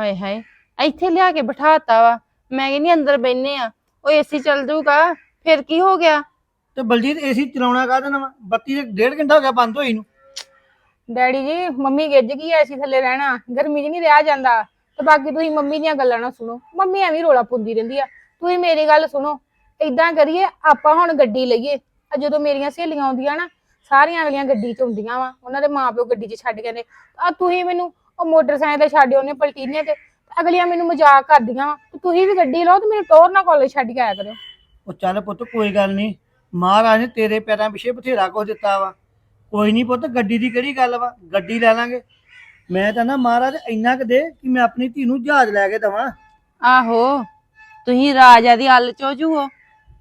ਹਾਏ ਹਾਏ ਇੱਥੇ ਲਿਆ ਕੇ ਬਿਠਾਤਾ ਵਾ। ਮੈਂ ਕਹਿੰਦੀ ਅੰਦਰ ਬੈਨੇ ਆ ਉਹ ਏਸੀ ਚੱਲ ਜਾਊਗਾ ਫਿਰ ਕੀ ਹੋ ਗਿਆ? ਤੇ ਬਲਜੀਤ ਏਸੀ ਚਲਾਉਣਾ ਕਾਹਦੇ ਨਾਲ ਵਾ? ਬੱਤੀ ਦੇ ਡੇਢ ਘੰਟਾ ਹੋ ਗਿਆ ਬੰਦ ਹੋਈ ਨੂੰ। ਡੈਡੀ ਜੀ ਮੰਮੀ ਗਿੱਜ ਗਈ ਐ ਅਸੀਂ ਥੱਲੇ ਰਹਿਣਾ ਗਰਮੀ 'ਚ ਨਹੀਂ ਰਿਹਾ ਜਾਂਦਾ। ਤੇ ਬਾਕੀ ਤੁਸੀਂ ਮੰਮੀ ਦੀਆਂ ਗੱਲਾਂ ਨਾ ਸੁਣੋ। ਮੰਮੀ ਐਵੇਂ ਰੋਲਾ ਪੁੰਦੀ ਰਹਿੰਦੀ ਆ। ਤੁਸੀਂ ਮੇਰੀ ਗੱਲ ਸੁਣੋ ਏਦਾਂ ਕਰੀਏ ਆਪਾਂ ਹੁਣ ਗੱਡੀ ਲਈਏ। ਆ ਜਦੋਂ ਮੇਰੀਆਂ ਸਹੇਲੀਆਂ ਆਉਂਦੀਆਂ ਨਾ ਸਾਰੀਆਂ ਅਗਲੀਆਂ ਗੱਡੀ 'ਚ ਹੁੰਦੀਆਂ ਵਾ। ਉਹਨਾਂ ਦੇ ਮਾਪਿਓ ਗੱਡੀ 'ਚ ਛੱਡ ਕੇ ਨੇ ਆ ਤੁਸੀਂ ਮੈਨੂੰ ਉਹ ਮੋਟਰਸਾਈਕਲ ਤੇ ਛੱਡ ਆਉਂਦੇ ਪਲਟੀਨੇ ਤੇ। ਅਗਲੀਆਂ ਮੈਨੂੰ ਮਜ਼ਾਕ ਕਰਦੀਆਂ ਵਾ। ਤੇ ਤੁਸੀਂ ਵੀ ਗੱਡੀ ਲਓ ਤੇ ਮੈਨੂੰ ਟੋਰ ਨਾਲ ਕਾਲਜ ਛੱਡ ਕੇ ਆਇਆ ਕਰਿਓ। ਉਹ ਚੱਲ ਪੁੱਤ ਕੋਈ ਗੱਲ ਨਹੀਂ। ਮਹਾਰਾਜ ਨੇ ਤੇਰੇ ਪੈਰਾਂ ਪਿੱਛੇ ਬਥੇਰਾ ਕੁਝ ਦਿੱਤਾ ਵਾ। ਕੋਈ ਨਹੀਂ ਪੁੱਤ ਗੱਡੀ ਦੀ ਕਿਹੜੀ ਗੱਲ ਵਾ? ਗੱਡੀ ਲੈ ਲਾਂਗੇ। ਮੈਂ ਤਾਂ ਨਾ ਮਹਾਰਾਜ ਇੰਨਾ ਕੁ ਦੇ ਕਿ ਮੈਂ ਆਪਣੀ ਧੀ ਨੂੰ ਜਹਾਜ਼ ਲੈ ਕੇ ਦਵਾਂ। ਆਹੋ ਤੁਸੀਂ ਰਾਜਾ ਦੀ ਹੱਲ ਚੋ ਜੂਓ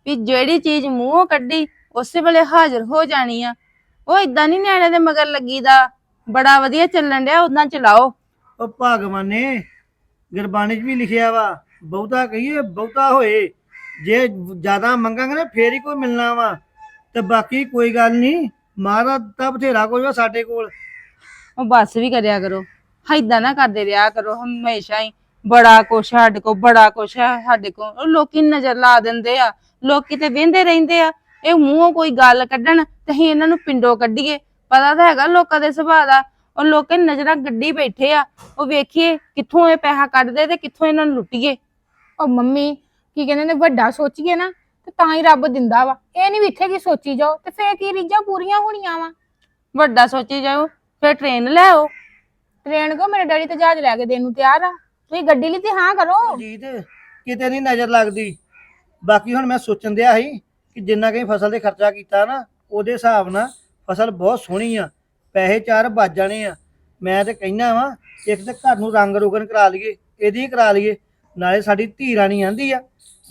ਵੀ ਜਿਹੜੀ ਚੀਜ਼ ਮੂੰਹੋਂ ਕੱਢੀ ਉਸੇ ਵੇਲੇ ਹਾਜ਼ਰ ਹੋ ਜਾਣੀ ਆ। ਉਹ ਇਦਾਂ ਨਹੀਂ ਨਿਆਣੇ ਦੇ ਮਗਰ ਲੱਗੀਦਾ। ਬੜਾ ਵਧੀਆ ਚੱਲਣ ਡਿਆ ਉਦਾਂ ਚਲਾਓ। ਉਹ ਭਗਵਾਨ ਨੇ ਗੁਰਬਾਣੀ 'ਚ ਵੀ ਲਿਖਿਆ ਵਾ ਬਹੁਤਾ ਕਹੀਏ ਬਹੁਤਾ ਹੋਏ। ਜੇ ਜ਼ਿਆਦਾ ਮੰਗਾਂਗੇ ਨਾ ਫੇਰ ਹੀ ਕੋਈ ਮਿਲਣਾ ਵਾ। ਤੇ ਬਾਕੀ ਕੋਈ ਗੱਲ ਨਹੀਂ ਮਹਾਰਾਜ ਤਾਂ ਬਥੇਰਾ ਕੁਝ ਵਾ ਸਾਡੇ ਕੋਲ। ਉਹ ਬੱਸ ਵੀ ਕਰਿਆ ਕਰੋ। ਏਦਾਂ ਨਾ ਕਰਦੇ ਰਿਹਾ ਕਰੋ ਹਮੇਸ਼ਾ ਹੀ। ਬੜਾ ਕੁਛ ਸਾਡੇ ਕੋ ਬੜਾ ਕੁਛ ਹੈ ਸਾਡੇ ਕੋ ਉਹ ਲੋਕੀ ਨਜ਼ਰ ਲਾ ਦਿੰਦੇ ਆ। ਲੋਕੀ ਤੇ ਵਹਿੰਦੇ ਰਹਿੰਦੇ ਆ। ਇਹ ਮੂੰਹੋਂ ਕੋਈ ਗੱਲ ਕੱਢਣ ਤੇ ਅਸੀਂ ਇਹਨਾਂ ਨੂੰ ਪਿੰਡੋਂ ਕੱਢੀਏ। ਪਤਾ ਤਾਂ ਹੈਗਾ ਲੋਕਾਂ ਦੇ ਸੁਭਾਅ ਦਾ ਉਹ ਲੋਕਾਂ ਨਜ਼ਰਾਂ ਗੱਡੀ ਬੈਠੇ ਆ ਉਹ ਵੇਖੀਏ ਕਿੱਥੋਂ ਇਹ ਪੈਸਾ ਕੱਢਦੇ ਤੇ ਕਿੱਥੋਂ ਇਹਨਾਂ ਨੂੰ ਲੁੱਟੀਏ। ਉਹ ਮੰਮੀ ਕੀ ਕਹਿੰਦੇ ਨੇ ਵੱਡਾ ਸੋਚੀਏ ਨਾ ਤੇ ਤਾਂ ਹੀ ਰੱਬ ਦਿੰਦਾ ਵਾ। ਇਹ ਨਹੀਂ ਵੀ ਇੱਥੇ ਕੀ ਸੋਚੀ ਜਾਓ ਤੇ ਫੇਰ ਕੀ ਰੀਝਾਂ ਪੂਰੀਆਂ ਹੋਣੀਆਂ ਵਾ। ਵੱਡਾ ਸੋਚੀ ਜਾਓ ਫਿਰ ਟ੍ਰੇਨ ਲੈ ਆਓ। ਟ੍ਰੇਨ ਕੋ ਮੇਰੇ ਡੈਡੀ ਤੇ ਜਹਾਜ਼ ਲੈ ਕੇ ਦੇਣ ਨੂੰ ਤਿਆਰ ਆ? ਤੁਸੀਂ ਗੱਡੀ ਲਈ ਤੇ ਹਾਂ ਕਰੋ। ਜੀਤ ਕਿਤੇ ਨਹੀਂ ਨਜ਼ਰ ਲੱਗਦੀ। ਬਾਕੀ ਹੁਣ ਮੈਂ ਸੋਚਣ ਦਿਆ ਸੀ ਕਿ ਜਿੰਨਾ ਕਿ ਫਸਲ ਤੇ ਖਰਚਾ ਕੀਤਾ ਨਾ ਉਹਦੇ ਹਿਸਾਬ ਨਾਲ ਫਸਲ ਬਹੁਤ ਸੋਹਣੀ ਆ ਪੈਸੇ ਚਾਰ ਵੱਜ ਜਾਣੇ ਆ। ਮੈਂ ਤੇ ਕਹਿਣਾ ਵਾਂ ਇੱਕ ਤੇ ਘਰ ਨੂੰ ਰੰਗ ਰੋਗਨ ਕਰਾ ਲਈਏ ਇਹਦੀ ਕਰਾ ਲਈਏ ਨਾਲੇ ਸਾਡੀ ਧੀ ਰਾਣੀ ਆਂਦੀ ਆ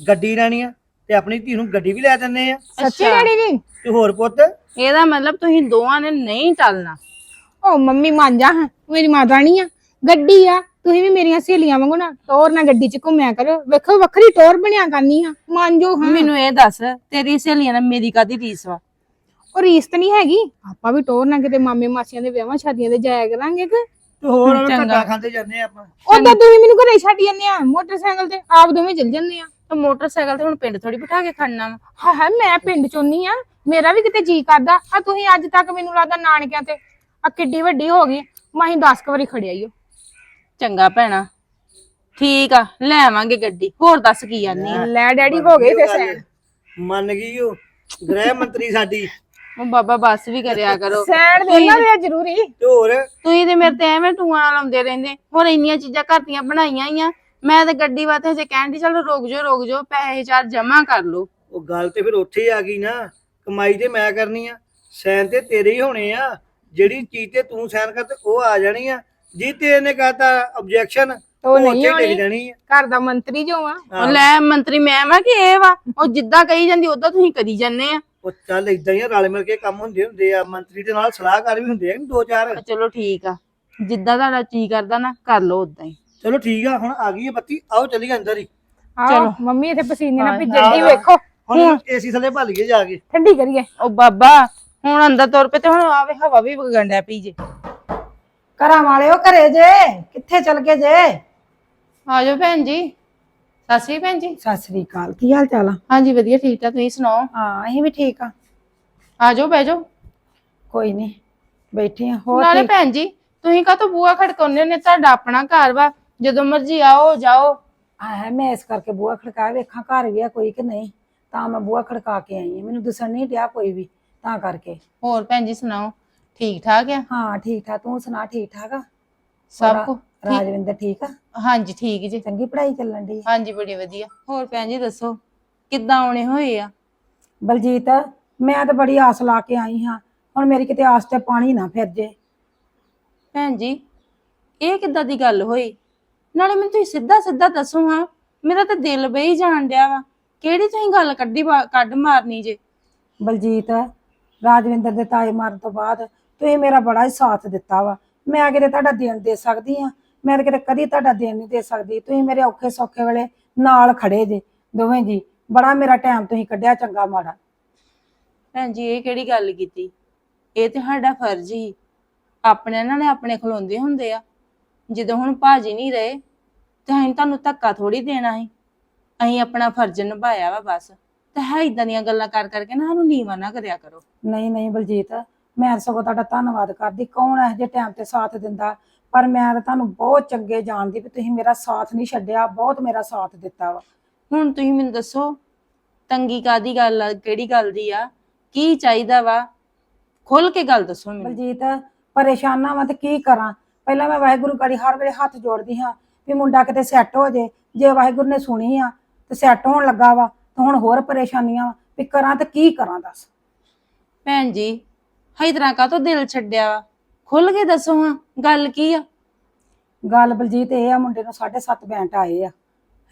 ਗੱਡੀ ਰਾਣੀ ਆ ਤੇ ਆਪਣੀ ਧੀ ਨੂੰ ਗੱਡੀ ਵੀ ਲੈ ਦਿੰਦੇ ਆ। ਸੱਚੀ ਅੱਛਾ। ਡੈਡੀ ਜੀ? ਤੇ ਹੋਰ ਪੁੱਤ? ਇਹਦਾ ਮਤਲਬ ਤੁਸੀਂ ਦੋਵਾਂ ਨੇ ਨਹੀਂ ਚੱਲਣਾ ਉਹ ਮੰਮੀ ਮੰਨ ਜਾ ਹਾਂ, ਮੇਰੀ ਮਾਤਾ ਨਹੀਂ ਆ ਗੱਡੀ ਆ ਤੁਸੀਂ ਵੀ ਮੇਰੀਆਂ ਸਹੇਲੀਆਂ ਵਾਂਗੂ ਨਾ ਟੋਰ ਨਾਲ ਗੱਡੀ 'ਚ ਘੁੰਮਿਆ ਕਰੋ। ਵੇਖੋ ਵੱਖਰੀ ਟੋਰ ਬਣਿਆ ਕਰਨੀ ਆ ਮੰਨ ਜੋ ਹਾਂ। ਮੈਨੂੰ ਇਹ ਦੱਸ ਤੇਰੀ ਸਹੇਲੀਆਂ ਨਾਲ ਮੇਰੀ ਕਾਦੀ ਰੀਸ ਵਾ? ਉਹ ਰੀਸ ਤਾਂ ਨਹੀਂ ਹੈਗੀ? ਆਪਾਂ ਵੀ ਟੋਰ ਨਾਲ ਕਿਤੇ ਮਾਮੇ ਮਾਸੀਆਂ ਦੇ ਵਿਆਹਾਂ ਸ਼ਾਦੀਆਂ ਤੇ ਜਾਇਆ ਕਰਾਂਗੇ ਕਿ ਤੇ ਹੋਰ। ਘੱਟਾ ਖਾਂਦੇ ਜਾਂਦੇ ਆ ਆਪਾਂ। ਉਦੋਂ ਤੁਸੀਂ ਮੈਨੂੰ ਘਰੇ ਛੱਡ ਜਾਂਦੇ ਆ ਮੋਟਰਸਾਈਕਲ ਤੇ ਆਪ ਦੋਵੇਂ ਚੱਲ ਜਾਂਦੇ ਆ। ਤੇ ਮੋਟਰਸਾਈਕਲ ਤੇ ਹੁਣ ਪਿੰਡ ਥੋੜੀ ਬਿਠਾ ਕੇ ਖੜਨਾ ਵਾ। ਹਾਂ ਹਾਂ ਮੈਂ ਪਿੰਡ ਚੋਂ ਨਹੀਂ ਆ ਮੇਰਾ ਵੀ ਕਿਤੇ ਜੀ ਕਰਦਾ। ਆ ਤੁਸੀਂ ਅੱਜ ਤੱਕ ਮੈਨੂੰ ਲੱਗਦਾ ਨਾਨਕਿਆਂ ਤੇ ਆ ਕਿੱਡੀ ਵੱਡੀ ਹੋ ਗਈ ਮੈਂ 10 ਕੁ ਵਾਰੀ ਖੜਿਆ ਈ ਓ। ਚੰਗਾ ਭੈਣਾ ਠੀਕ ਆ ਲੈ ਆਵਾਂਗੇ ਗੱਡੀ। ਹੋਰ ਦੱਸ ਕੀ ਆਨੀ ਆ? ਲੈ ਡੈਡੀ ਹੋ ਗਏ ਫੇ ਸੈਨ ਮੰਨ ਗਈ ਉਹ ਗ੍ਰਹਿ ਮੰਤਰੀ ਸਾਡੀ। ਉਹ ਬਾਬਾ ਬੱਸ ਵੀ ਕਰਿਆ ਕਰੋ। ਸੈਨ ਦੇਣਾ ਵੀ ਆ ਜ਼ਰੂਰੀ। ਤੇ ਹੋਰ ਤੁਸੀਂ ਤੇ ਮੇਰੇ ਤੇ ਐਵੇਂ ਟੂਆਂ ਲਾਉਂਦੇ ਰਹਿੰਦੇ। ਹੁਣ ਇੰਨੀਆਂ ਚੀਜ਼ਾਂ ਘਰ ਦੀਆਂ ਬਣਾਈਆਂ ਹੀ ਆ। ਮੈਂ ਤੇ ਗੱਡੀ ਵਾਸਤੇ ਜੇ ਕਹਿਣ ਦੀ ਚਲੋ ਰੁਕ ਜਾਓ ਰੁਕ ਜਾਓ ਪੈਸੇ ਚਾਰ ਜਮਾ ਕਰ ਲਓ। ਉਹ ਗੱਲ ਤੇ ਫਿਰ ਉੱਥੇ ਹੀ ਆ ਗਈ ਨਾ। ਕਮਾਈ ਤੇ ਮੈਂ ਕਰਨੀ ਆ। ਸੈਨ ਤੇ ਤੇਰੇ ਹੀ ਹੋਣੇ ਆ। ਜਿਹੜੀ ਚੀਜ਼ ਤੇ ਤੂੰ ਸੈਨ ਕਰ ਤੇ ਉਹ ਆ ਜਾਣੀ ਆ। ਜੀ ਤੇ ਇਹਨੇ ਕਹਤਾ ਆਬਜੈਕਸ਼ਨ ਉਹ ਨਹੀਂ ਹੋਣੀ। ਜਾਣੀ ਆ। ਘਰ ਦਾ ਮੰਤਰੀ ਜੋ ਆ। ਉਹ ਲੈ ਮੰਤਰੀ ਮੈਂ ਵਾ ਕਿ ਇਹ ਵਾ? ਉਹ ਜਿੱਦਾਂ ਕਹੀ ਜਾਂਦੀ ਉਦਾਂ ਤੁਸੀਂ ਕਰੀ ਜਾਂਦੇ ਆ। ਉਹ ਚੱਲ ਇਦਾਂ ਹੀ ਆ, ਰਲ ਮਿਲ ਕੇ ਕੰਮ ਹੁੰਦੇ ਹੁੰਦੇ ਆ ਮੰਤਰੀ ਦੇ ਨਾਲ ਸਲਾਹਕਾਰ ਵੀ ਹੁੰਦੇ ਆ ਦੋ ਚਾਰ। ਚਲੋ ਠੀਕ ਆ ਜਿੱਦਾਂ ਤੁਹਾਡਾ ਜੀ ਕਰਦਾ ਨਾ ਕਰ ਲਓ ਉਦਾਂ ਹੀ। ਚਲੋ ਠੀਕ ਆ ਹੁਣ ਆ ਗਈ ਹੈ ਬੱਤੀ ਆਓ ਚੱਲੀਏ ਅੰਦਰ ਹੀ। ਆਹੋ ਮੰਮੀ ਇੱਥੇ ਪਸੀਨੇ ਨਾਲ ਹਾਂ, ਭਿੱਜਣ ਦੀ ਹਾਂ। ਵੇਖੋ। ਹੁਣ ਏਸੀ ਥੱਲੇ ਭੱਲੀਏ ਜਾ ਕੇ। ਠੰਡੀ ਕਰੀਏ। ਉਹ ਬਾਬਾ ਹੁਣ ਅੰਦਰ ਤੁਰ ਪਏ ਤੇ ਹੁਣ ਆਵੇ ਹਵਾ ਵੀ ਵਗਣ ਡਿਆ ਪਈ ਜੇ। ਘਰਾਂ ਵਾਲਿਓ ਘਰੇ ਜੇ ਕਿੱਥੇ ਚਲ ਗਏ ਜੇ? ਆ ਜਾਓ ਭੈਣ ਜੀ। ਸਤਿ ਸ਼੍ਰੀ ਅਕਾਲ ਭੈਣ ਜੀ। ਸਤਿ ਸ੍ਰੀ ਅਕਾਲ ਕੀ ਹਾਲ ਚਾਲ ਆ? ਹਾਂਜੀ ਵਧੀਆ ਠੀਕ ਠਾਕ ਤੁਸੀਂ ਸੁਣਾਓ? ਹਾਂ ਅਸੀਂ ਵੀ ਠੀਕ ਆ। ਆ ਜਾਓ ਬਹਿ ਜਾਓ। ਕੋਈ ਨਹੀਂ ਬੈਠੇ ਆ ਹੋਰ ਨਾਲੇ ਠੀਕ? ਭੈਣ ਜੀ ਤੁਸੀਂ ਕਾ ਤੋਂ ਬੂਆ ਖੜਕਾਉਂਦੇ ਨੇ ਤੁਹਾਡਾ ਆਪਣਾ ਘਰ ਵਾ ਜਦੋਂ ਮਰਜ਼ੀ ਆਓ ਜਾਓ। ਹੈ ਮੈਂ ਇਸ ਕਰਕੇ ਬੂਹਾ ਖੜਕਾ ਵੇਖਾਂ ਘਰ ਵੀ ਆ ਕੋਈ ਕਿ ਨਹੀਂ? ਤਾਂ ਮੈਂ ਬੂਹਾ ਖੜਕਾ ਕੇ ਆਈ ਆ ਮੈਨੂੰ ਦਿਸਣ ਨਹੀਂ ਡਿਆ ਕੋਈ ਵੀ ਤਾਂ ਕਰਕੇ। ਹੋਰ ਭੈਣ ਜੀ ਸੁਣਾਓ? ਠੀਕ ਠਾਕ ਆ? ਹਾਂ ਠੀਕ ਠਾਕ ਤੂੰ ਸੁਣਾ ਠੀਕ ਠਾਕ ਆ? ਸਭ ਹੋਰ ਕੁ ਰਾਜਵਿੰਦਰ ਠੀਕ ਆ? ਹਾਂਜੀ ਠੀਕ ਜੀ। ਚੰਗੀ ਪੜ੍ਹਾਈ ਚੱਲਣ ਦੀ ਹਾਂਜੀ ਬੜੀ ਵਧੀਆ। ਹੋਰ ਭੈਣ ਜੀ ਦੱਸੋ ਕਿੱਦਾਂ ਆਉਣੇ ਹੋਏ ਆ? ਬਲਜੀਤ ਮੈਂ ਤਾਂ ਬੜੀ ਆਸ ਲਾ ਕੇ ਆਈ ਹਾਂ। ਹੁਣ ਮੇਰੀ ਕਿਤੇ ਆਸ ਤੇ ਪਾਣੀ ਨਾ ਫਿਰ ਜੇ। ਭੈਣ ਜੀ ਇਹ ਕਿੱਦਾਂ ਦੀ ਗੱਲ ਹੋਈ? ਨਾਲੇ ਮੈਨੂੰ ਤੁਸੀਂ ਸਿੱਧਾ ਸਿੱਧਾ ਦੱਸੋ ਹਾਂ ਮੇਰਾ ਤਾਂ ਦਿਲ ਬਈ ਜਾਣ ਡਿਆ ਵਾ। ਕਿਹੜੀ ਤੁਸੀਂ ਗੱਲ ਕੱਢੀ ਬਾ- ਕੱਢ ਮਾਰਨੀ ਜੇ? ਬਲਜੀਤ ਰਾਜਵਿੰਦਰ ਦੇ ਤਾਏ ਮਾਰਨ ਤੋਂ ਬਾਅਦ ਤੁਸੀਂ ਮੇਰਾ ਬੜਾ ਹੀ ਸਾਥ ਦਿੱਤਾ ਵਾ। ਮੈਂ ਕਿਤੇ ਤੁਹਾਡਾ ਦੇਣ ਦੇ ਸਕਦੀ ਆ ਮੈਂ ਤਾਂ ਕਿਤੇ ਕਦੀ ਤੁਹਾਡਾ ਦੇਣ ਨਹੀਂ ਦੇ ਸਕਦੀ। ਤੁਸੀਂ ਮੇਰੇ ਔਖੇ ਸੌਖੇ ਵੇਲੇ ਨਾਲ ਖੜੇ ਜੇ ਦੋਵੇਂ ਜੀ। ਬੜਾ ਮੇਰਾ ਟਾਈਮ ਤੁਸੀਂ ਕੱਢਿਆ ਚੰਗਾ ਮਾੜਾ। ਭੈਣ ਜੀ ਇਹ ਕਿਹੜੀ ਗੱਲ ਕੀਤੀ? ਇਹ ਤੇ ਸਾਡਾ ਫਰਜ਼ ਹੀ। ਆਪਣੇ ਨਾਲ ਨੇ ਆਪਣੇ ਖਲੋਂਦੇ ਹੁੰਦੇ ਆ। ਜਦੋਂ ਹੁਣ ਭਾਜੀ ਨਹੀਂ ਰਹੇ ਤੇ ਅਸੀਂ ਤੁਹਾਨੂੰ ਧੱਕਾ ਥੋੜੀ ਦੇਣਾ ਸੀ। ਅਸੀਂ ਆਪਣਾ ਫਰਜ਼ ਨਿਭਾਇਆ ਵਾ ਬਸ। ਤੇ ਹੈ ਇਦਾਂ ਦੀਆਂ ਗੱਲਾਂ ਕਰ ਕਰਕੇ ਨਾ ਸਾਨੂੰ ਨੀਵਾ ਨਾ ਕਰਿਆ ਕਰੋ। ਨਹੀਂ ਨਹੀਂ ਬਲਜੀਤ ਮੈਂ ਸਗੋਂ ਤੁਹਾਡਾ ਧੰਨਵਾਦ ਕਰਦੀ। ਕੌਣ ਇਹੋ ਜਿਹੇ ਟਾਈਮ ਤੇ ਸਾਥ ਦਿੰਦਾ? ਪਰ ਮੈਂ ਤਾਂ ਤੁਹਾਨੂੰ ਬਹੁਤ ਚੰਗੇ ਜਾਣਦੀ ਵੀ ਤੁਸੀਂ ਮੇਰਾ ਸਾਥ ਨਹੀਂ ਛੱਡਿਆ ਬਹੁਤ ਮੇਰਾ ਸਾਥ ਦਿੱਤਾ ਵਾ। ਹੁਣ ਤੁਸੀਂ ਮੈਨੂੰ ਦੱਸੋ ਤੰਗੀ ਕਾਦੀ ਗੱਲ ਆ ਕਿਹੜੀ ਗੱਲ ਦੀ ਆ? ਕੀ ਚਾਹੀਦਾ ਵਾ? ਖੁੱਲ ਕੇ ਗੱਲ ਦੱਸੋ ਮੈਨੂੰ। ਬਲਜੀਤ ਪਰੇਸ਼ਾਨਾ ਵਾਂ ਤੇ ਕੀ ਕਰਾਂ? ਪਹਿਲਾਂ ਮੈਂ ਵਾਹਿਗੁਰੂ ਗਾੜੀ ਹਰ ਵੇਲੇ ਹੱਥ ਜੋੜਦੀ ਹਾਂ ਵੀ ਮੁੰਡਾ ਕਿਤੇ ਸੈੱਟ ਹੋ ਜੇ ਜੇ ਵਾਹਿਗੁਰੂ ਨੇ ਸੁਣੀ ਆ ਤੇ ਸੈੱਟ ਹੋਣ ਲੱਗਾ ਵਾ ਤੇ ਹੁਣ ਹੋਰ ਪਰੇਸ਼ਾਨੀਆਂ ਵਾ ਵੀ ਕਰਾਂ ਤੇ ਕੀ ਕਰਾਂ ਦੱਸ। ਭੈਣ ਜੀ ਹਈ ਤਰ੍ਹਾਂ ਕਾਹਤੋਂ ਦਿਲ ਛੱਡਿਆ ਵਾ? ਖੁੱਲ ਕੇ ਦੱਸੋ ਹਾਂ, ਗੱਲ ਕੀ ਆ? ਗੱਲ ਬਲਜੀਤ ਇਹ ਆ, ਮੁੰਡੇ ਨੂੰ 7.5 ਬੈਂਟ ਆਏ ਆ,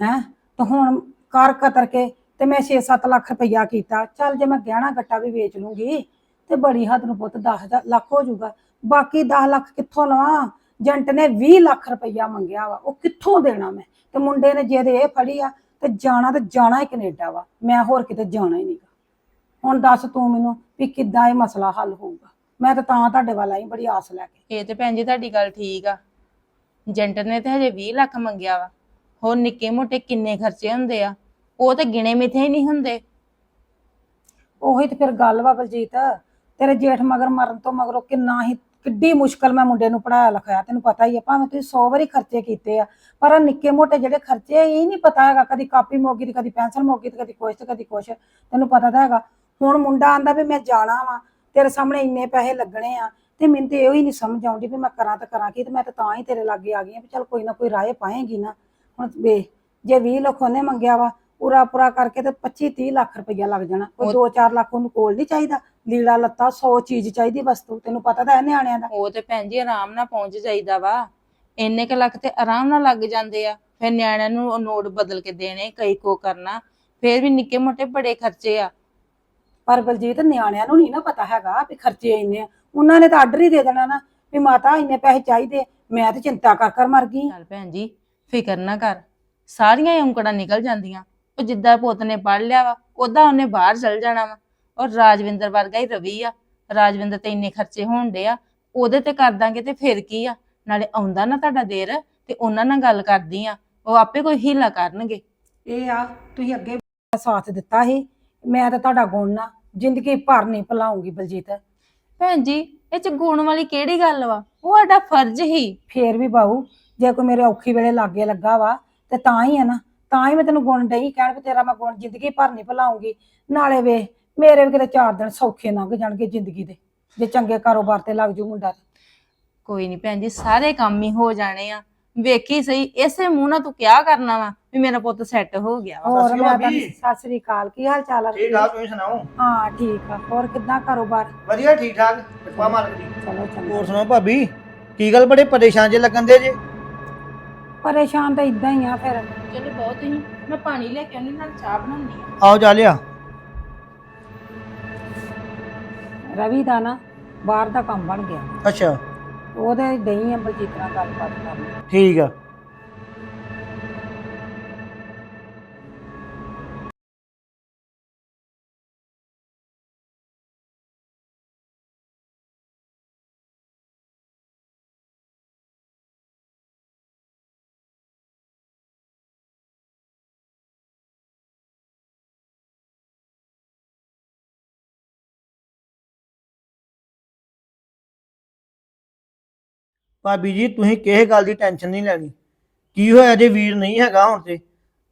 ਹੈ? ਤੇ ਹੁਣ ਕਰ ਕਤਰ ਕੇ ਤੇ ਮੈਂ 6-7 ਲੱਖ ਰੁਪਈਆ ਕੀਤਾ। ਚੱਲ ਜੇ ਮੈਂ ਗਹਿਣਾ ਗੱਟਾ ਵੀ ਵੇਚ ਲੂੰਗੀ ਤੇ ਬੜੀ ਹੱਦ ਨੂੰ ਪੁੱਤ 10 ਲੱਖ ਹੋ ਜਾਊਗਾ। ਬਾਕੀ 10 ਲੱਖ ਕਿੱਥੋਂ ਲਵਾਂ? ਜੰਟ ਨੇ 20 ਲੱਖ ਰੁਪਈਆ ਮੰਗਿਆ ਵਾ, ਉਹ ਕਿੱਥੋਂ ਦੇਣਾ ਮੈਂ? ਤੇ ਮੁੰਡੇ ਨੇ ਜੇ ਇਹ ਫੜੀ ਆ, ਤੇ ਜਾਣਾ ਤੇ ਜਾਣਾ ਹੀ ਕੈਨੇਡਾ ਵਾ। ਮੈਂ ਹੋਰ ਕਿਤੇ ਜਾਣਾ ਹੀ ਨਹੀਂਗਾ ਹੁਣ ਦੱਸ ਤੂੰ ਮੈਨੂੰ ਵੀ ਕਿੱਦਾਂ ਇਹ ਮਸਲਾ ਹੱਲ ਹੋਊਗਾ? ਮੈਂ ਤਾਂ ਤਾਂ ਤੁਹਾਡੇ ਵੱਲ ਆਈ ਬੜੀ ਆਸ ਲੈ ਕੇ। ਇਹ ਤੇ ਭੈਣ ਜੀ ਤੁਹਾਡੀ ਗੱਲ ਠੀਕ ਆ। ਏਜੰਟ ਨੇ ਤੇ ਹਜੇ 20 ਲੱਖ ਮੰਗਿਆ ਵਾ। ਹੋਰ ਨਿੱਕੇ ਮੋਟੇ ਕਿੰਨੇ ਖਰਚੇ ਹੁੰਦੇ ਆ। ਉਹ ਤੇ ਗਿਣੇ ਮਿਥੇ ਹੀ ਨਹੀਂ ਹੁੰਦੇ। ਉਹੀ ਤੇ ਫਿਰ ਗੱਲ ਵਾ ਬਲਜੀਤ ਤੇਰੇ ਜੇਠ ਮਗਰ ਮਰਨ ਤੋਂ ਮਗਰੋਂ ਕਿੰਨਾ ਹੀ ਕਿੱਡੀ ਮੁਸ਼ਕਲ ਮੈਂ ਮੁੰਡੇ ਨੂੰ ਪੜਾਇਆ ਲਿਖਾਇਆ ਤੈਨੂੰ ਪਤਾ ਹੀ ਆ ਭਾਵੇਂ ਤੁਸੀਂ 100 ਵਾਰੀ ਖਰਚੇ ਕੀਤੇ ਆ ਪਰ ਆਹ ਨਿੱਕੇ ਮੋਟੇ ਜਿਹੜੇ ਖਰਚੇ ਆ, ਇਹ ਨਹੀਂ ਪਤਾ ਹੈਗਾ ਕਦੀ ਕਾਪੀ ਮੋਗੀ ਤੇ ਕਦੀ ਪੈਨਸਲ ਮੋਗੀ ਤੇ ਕਦੀ ਕੁਛ ਤੇ ਕਦੀ ਕੁਛ ਤੈਨੂੰ ਪਤਾ ਤਾਂ ਹੈਗਾ। ਹੁਣ ਮੁੰਡਾ ਆਂਦਾ ਵੀ ਮੈਂ ਜਾਣਾ ਵਾ ਤੇਰੇ ਸਾਹਮਣੇ ਇੰਨੇ ਪੈਸੇ ਲੱਗਣੇ ਆ ਤੇ ਮੈਨੂੰ ਤੇ ਇਹੋ ਹੀ ਨਹੀਂ ਸਮਝ ਆਉਂਦੀ ਵੀ ਮੈਂ ਕਰਾਂ ਤਾਂ ਕਰਾਂ ਕੀ ਤੇ ਮੈਂ ਤਾਂ ਤਾਂ ਹੀ ਤੇਰੇ ਲਾਗੇ ਆ ਗਈ ਆ ਵੀ ਚੱਲ ਕੋਈ ਨਾ ਕੋਈ ਰਾਏ ਪਾਏਗੀ ਨਾ। ਹੁਣ ਵੇ ਜੇ 20 ਲੱਖ ਉਹਨੇ ਮੰਗਿਆ ਵਾ ਪੂਰਾ ਪੂਰਾ ਕਰਕੇ ਤੇ 25 30 ਲੱਖ ਰੁਪਈਆ ਲੱਗ ਜਾਣਾ। ਕੋਈ 2-4 ਲੱਖ ਉਹਨੂੰ ਕੋਲ ਨਹੀਂ ਚਾਹੀਦਾ। ਲੀੜਾ ਲੱਤਾ 100 ਚੀਜ਼ ਚਾਹੀਦੀ ਵਸਤੂ ਤੈਨੂੰ ਪਤਾ ਤਾਂ ਹੈ ਨਿਆਣਿਆਂ ਦਾ। ਉਹ ਤੇ ਭੈਣ ਜੀ ਆਰਾਮ ਨਾਲ ਪਹੁੰਚ ਜਾਈਦਾ ਵਾ। ਇੰਨੇ ਕ ਲੱਖ ਤੇ ਆਰਾਮ ਨਾਲ ਲੱਗ ਜਾਂਦੇ ਆ। ਫਿਰ ਨਿਆਣਿਆਂ ਨੂੰ ਨੋਟ ਬਦਲ ਕੇ ਦੇਣੇ ਕਈ ਕੋ ਕਰਨਾ। ਫਿਰ ਵੀ ਨਿੱਕੇ ਮੋਟੇ ਬੜੇ ਖਰਚੇ ਆ। ਪਰ ਬਲਜੀਤ ਨਿਆਣਿਆਂ ਨੂੰ ਨਹੀਂ ਨਾ ਪਤਾ ਹੈਗਾ ਵੀ ਖਰਚੇ ਇੰਨੇ ਆ। ਉਹਨਾਂ ਨੇ ਤਾਂ ਆਰਡਰ ਹੀ ਦੇ ਦੇਣਾ ਨਾ ਵੀ ਮਾਤਾ ਇੰਨੇ ਪੈਸੇ ਚਾਹੀਦੇ ਮੈਂ ਤੇ ਚਿੰਤਾ ਕਰ ਕਰ ਮਰ ਗਈ। ਚੱਲ ਭੈਣ ਜੀ ਫਿਕਰ ਨਾ ਕਰ। ਸਾਰੀਆਂ ਹੀ ਔਂਕੜਾਂ ਨਿਕਲ ਜਾਂਦੀਆਂ। ਉਹ ਜਿੱਦਾਂ ਪੁੱਤ ਨੇ ਪੜ ਲਿਆ ਵਾ ਉਦਾਂ ਉਹਨੇ ਬਾਹਰ ਚਲ ਜਾਣਾ ਵਾ। ਔਰ ਰਾਜਵਿੰਦਰ ਵਰਗਾ ਹੀ ਰਵੀ ਆ। ਰਾਜਵਿੰਦਰ ਤੇ ਇੰਨੇ ਖਰਚੇ ਹੋਣ ਡੇ ਆ। ਉਹਦੇ ਤੇ ਕਰ ਦਾਂਗੇ ਤੇ ਫਿਰ ਕੀ ਆ? ਨਾਲੇ ਆਉਂਦਾ ਨਾ ਤੁਹਾਡਾ ਦੇਰ ਤੇ ਉਹਨਾਂ ਨਾਲ ਗੱਲ ਕਰਦੀ ਆ। ਉਹ ਆਪੇ ਕੋਈ ਹੀਲਾ ਕਰਨਗੇ। ਇਹ ਆ ਤੁਸੀਂ ਅੱਗੇ ਸਾਥ ਦਿੱਤਾ ਸੀ। ਮੈਂ ਤਾਂ ਤੁਹਾਡਾ ਗੁਣ ਨਾ ਜ਼ਿੰਦਗੀ ਭਰ ਨਹੀਂ ਭੁਲਾਉਂਗੀ ਬਲਜੀਤ। ਭੈਣ ਜੀ ਇਹ ਚ ਗੁਣ ਵਾਲੀ ਕਿਹੜੀ ਗੱਲ ਵਾ? ਉਹ ਸਾਡਾ ਫਰਜ਼ ਹੀ। ਫੇਰ ਵੀ ਬਾਹੂ ਜੇ ਕੋਈ ਮੇਰੇ ਔਖੀ ਵੇਲੇ ਲਾਗੇ ਲੱਗਾ ਵਾ ਤੇ ਤਾਂ ਹੀ ਆ ਨਾ। ਤਾਂ ਹੀ ਮੈਂ ਤੈਨੂੰ ਗੁਣ ਡਈ ਕਹਿਣ ਵੀ ਤੇਰਾ ਮੈਂ ਗੁਣ ਜ਼ਿੰਦਗੀ ਭਰ ਨਹੀਂ ਭੁਲਾਉਂਗੀ। ਨਾਲੇ ਵੇ ਮੇਰੇ ਵੀ ਕਿਤੇ ਚਾਰ ਦਿਨ ਸੌਖੇ ਲੰਘ ਜਾਣਗੇ ਜ਼ਿੰਦਗੀ ਦੇ ਜੇ ਚੰਗੇ ਕਾਰੋਬਾਰ ਤੇ ਲੱਗ ਜੂ ਮੁੰਡਾ ਤੇ। ਕੋਈ ਨਹੀਂ ਭੈਣ ਜੀ ਸਾਰੇ ਕੰਮ ਹੀ ਹੋ ਜਾਣੇ ਆ। ਵੇਖੀ ਸਹੀ ਇਸੇ ਮੂੰਹ ਨਾਲ ਤੂੰ ਕਿਆ ਕਰਨਾ ਵਾ ਵੀ ਮੇਰਾ ਪੁੱਤ ਸੈੱਟ ਹੋ ਗਿਆ ਵਾ। ਹੋਰ ਸਤਿ ਸ਼੍ਰੀ ਮੈਂ ਅਕਾਲ ਤਾਂ ਜੀ। ਸਤਿ ਸ੍ਰੀ ਅਕਾਲ ਕੀ ਹਾਲ ਚਾਲ ਆ? ਠੀਕ ਆ ਤੁਸੀਂ ਸੁਣਾਓ? ਹਾਂ ਠੀਕ ਆ। ਹੋਰ ਕਿੱਦਾਂ ਕਾਰੋਬਾਰ? ਵਧੀਆ ਠੀਕ ਠਾਕ ਕਿਰਪਾ ਮਾਲਕ ਦੀ। ਚਲੋ ਚਲੋ। ਹੋਰ ਸੁਣਾਓ ਭਾਬੀ ਕੀ ਗੱਲ ਬੜੇ ਪਰੇਸ਼ਾਨ ਜੇ ਲੱਗਣ ਦੇ ਜੇ? ਪਰੇਸ਼ਾਨ ਤਾਂ ਇਦਾਂ ਹੀ ਆ ਫਿਰ। ਚਲੋ ਬਹੁਤ ਹੀ। ਮੈਂ ਪਾਣੀ ਲੈ ਕੇ ਆਉਣੀ ਨਾਲ ਚਾਹ ਬਣਾਉਣੀ ਆ। ਆਓ ਜਾ ਲਿਆ। ਰਵੀ ਦਾ ਨਾ ਬਾਹਰ ਦਾ ਕੰਮ ਬਣ ਗਿਆ। ਅੱਛਾ। ਉਹਦੇ ਦਈ ਆ ਬਲਜੀਤ ਨਾਲ ਗੱਲਬਾਤ ਕਰਨ। ਠੀਕ ਆ। ਭਾਬੀ ਜੀ, ਤੁਸੀਂ ਕਿਸੇ ਗੱਲ ਦੀ ਟੈਨਸ਼ਨ ਨਹੀਂ ਲੈਣੀ। ਕੀ ਹੋਇਆ ਜੇ ਵੀਰ ਨਹੀਂ ਹੈਗਾ ਹੁਣ ਤੇ?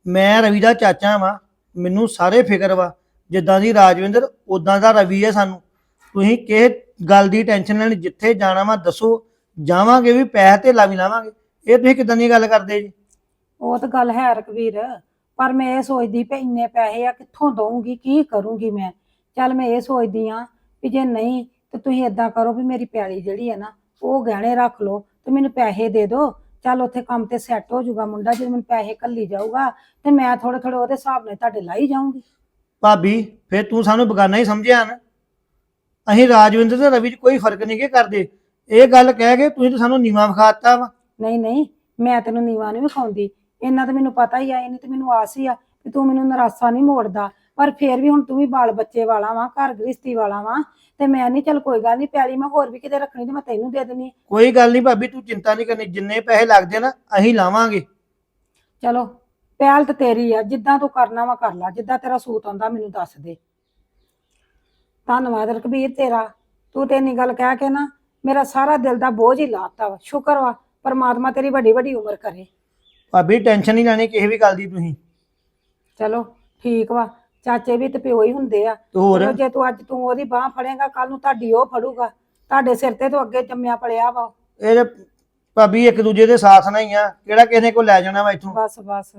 ਮੈਂ ਰਵੀ ਦਾ ਚਾਚਾ ਵਾਂ, ਮੈਨੂੰ ਸਾਰੇ ਫਿਕਰ ਵਾ। ਜਿੱਦਾਂ ਦੀ ਰਾਜਵਿੰਦਰ ਉਦਾਂ ਦਾ ਰਵੀ ਹੈ ਸਾਨੂੰ। ਤੁਸੀਂ ਕਿਸੇ ਗੱਲ ਦੀ ਟੈਨਸ਼ਨ ਲੈਣੀ, ਜਿੱਥੇ ਜਾਣਾ ਵਾ ਦੱਸੋ। ਜਾਵਾਂਗੇ ਵੀ, ਪੈਸੇ ਤੇ ਲਾ ਵੀ ਲਾਵਾਂਗੇ। ਇਹ ਤੁਸੀਂ ਕਿਦਾਂ ਦੀ ਗੱਲ ਕਰਦੇ ਜੀ? ਉਹ ਤਾਂ ਗੱਲ ਹੈ ਰਕਵੀਰ ਪਰ ਮੈਂ ਇਹ ਸੋਚਦੀ ਪਈ, ਇੰਨੇ ਪੈਸੇ ਆ ਕਿੱਥੋਂ ਦਊਂਗੀ, ਕੀ ਕਰੂੰਗੀ ਮੈਂ? ਚੱਲ ਮੈਂ ਇਹ ਸੋਚਦੀ ਆ ਵੀ ਜੇ ਨਹੀਂ, ਤੇ ਤੁਸੀਂ ਏਦਾਂ ਕਰੋ ਵੀ ਮੇਰੀ ਪਿਆਲੀ ਜਿਹੜੀ ਹੈ ਨਾ ਉਹ ਗਹਿਣੇ ਰੱਖ ਲਓ ਤੇ ਮੈਨੂੰ ਪੈਸੇ ਦੇ ਦਿਓ। ਚੱਲ ਉੱਥੇ ਕੰਮ ਤੇ ਸੈੱਟ ਹੋ ਜਾਊਗਾ ਮੁੰਡਾ ਜੇ ਮੈਨੂੰ ਪੈਸੇ ਕੱਲੀ ਜਾਊਗਾ ਤੇ ਮੈਂ ਥੋੜੇ ਥੋੜੇ ਉਹਦੇ ਹਿਸਾਬ ਨਾਲ ਤੁਹਾਡੇ ਲਾਈ ਜਾਊਂਗੀ। ਭਾਬੀ ਫਿਰ ਤੂੰ ਸਾਨੂੰ ਬਗਾਨਾ ਹੀ ਸਮਝਿਆ ਨਾ। ਅਸੀਂ ਰਾਜਵਿੰਦਰ ਤੇ ਰਵੀ 'ਚ ਕੋਈ ਫ਼ਰਕ ਨਹੀਂ ਕਿ ਕਰਦੇ। ਇਹ ਗੱਲ ਕਹਿ ਕੇ ਤੁਸੀਂ ਤਾਂ ਸਾਨੂੰ ਨੀਵਾ ਵਿਖਾਤਾ ਵਾ। ਨਹੀਂ ਨਹੀਂ ਮੈਂ ਤੈਨੂੰ ਨੀਵਾ ਨਹੀਂ ਵਿਖਾਉਂਦੀ। ਇੰਨਾ ਤਾਂ ਮੈਨੂੰ ਪਤਾ ਹੀ ਆ ਇਹਨੀ ਤੇ ਮੈਨੂੰ ਆਸ ਹੀ ਆ ਕਿ ਤੂੰ ਮੈਨੂੰ ਨਰਾਸਾ ਨਹੀਂ ਮੋੜਦਾ। ਪਰ ਫੇਰ ਵੀ ਹੁਣ ਤੂੰ ਵੀ ਬਾਲ ਬੱਚੇ ਵਾਲਾ ਵਾਂ ਘਰ ਗ੍ਰਸਤੀ ਵਾਲਾ ਵਾਂ। ਤੇ ਮੈਂ ਨਹੀਂ ਚੱਲ ਕੋਈ ਗੱਲ ਨਹੀਂ ਪਿਆਲੀ ਮੈਂ ਹੋਰ ਵੀ ਕਿਤੇ ਰੱਖਣੀ ਤੇ ਮੈਂ ਤੈਨੂੰ ਦੇ ਦੇਣੀ ਕੋਈ ਗੱਲ ਨਹੀਂ ਭਾਬੀ ਤੂੰ ਚਿੰਤਾ ਨਹੀਂ ਕਰਨੀ ਜਿੰਨੇ ਪੈਸੇ ਲੱਗਦੇ ਨਾ ਅਸੀਂ ਲਾਵਾਂਗੇ। ਚਲੋ ਪਹਿਲ ਤੇ ਤੇਰੀ ਆ ਜਿੱਦਾਂ ਤੂੰ ਕਰਨਾ ਵਾ ਕਰ ਲੈ ਜਿੱਦਾਂ ਤੇਰਾ ਸੂਤ ਆਉਂਦਾ ਮੈਨੂੰ ਦੱਸ ਦੇ। ਧੰਨਵਾਦ ਰਕਬੀਰ ਤੇਰਾ ਤੂੰ ਤੇ ਇੰਨੀ ਗੱਲ ਕਹਿ ਕੇ ਨਾ ਮੇਰਾ ਸਾਰਾ ਦਿਲ ਦਾ ਬੋਝ ਹੀ ਲਾਤਾ ਵਾ। ਸ਼ੁਕਰ ਵਾ ਪਰਮਾਤਮਾ ਤੇਰੀ ਵੱਡੀ ਵੱਡੀ ਉਮਰ ਕਰੇ। ਭਾਬੀ ਟੈਨਸ਼ਨ ਨਹੀਂ ਲੈਣੀ ਕਿਸੇ ਵੀ ਗੱਲ ਦੀ ਤੁਸੀਂ। ਚਲੋ ਠੀਕ ਵਾ। ਚਾਚੇ ਵੀ ਤੇ ਪਿਓ ਹੀ ਹੁੰਦੇ ਆ। ਤੇ ਹੋਰ? ਚਲੋ ਜੇ ਤੂੰ ਅੱਜ ਤੂੰ ਉਹਦੀ ਬਾਹ ਫੜੇਗਾ ਕੱਲ ਨੂੰ ਤੁਹਾਡੀ ਉਹ ਫੜੂਗਾ। ਤੁਹਾਡੇ ਸਿਰ ਤੇ ਤੂੰ ਅੱਗੇ ਜੰਮਿਆ ਪਲਿਆ ਵਾ ਇਹ ਭਾਬੀ ਇੱਕ ਦੂਜੇ ਦੇ ਸਾਥ ਨਾਲ ਹੀ ਆ ਕਿਹੜਾ ਕਿਸੇ ਨੇ ਕੋ ਲੈ ਜਾਣਾ ਵਾ ਇੱਥੋਂ? ਬਸ ਬਸ।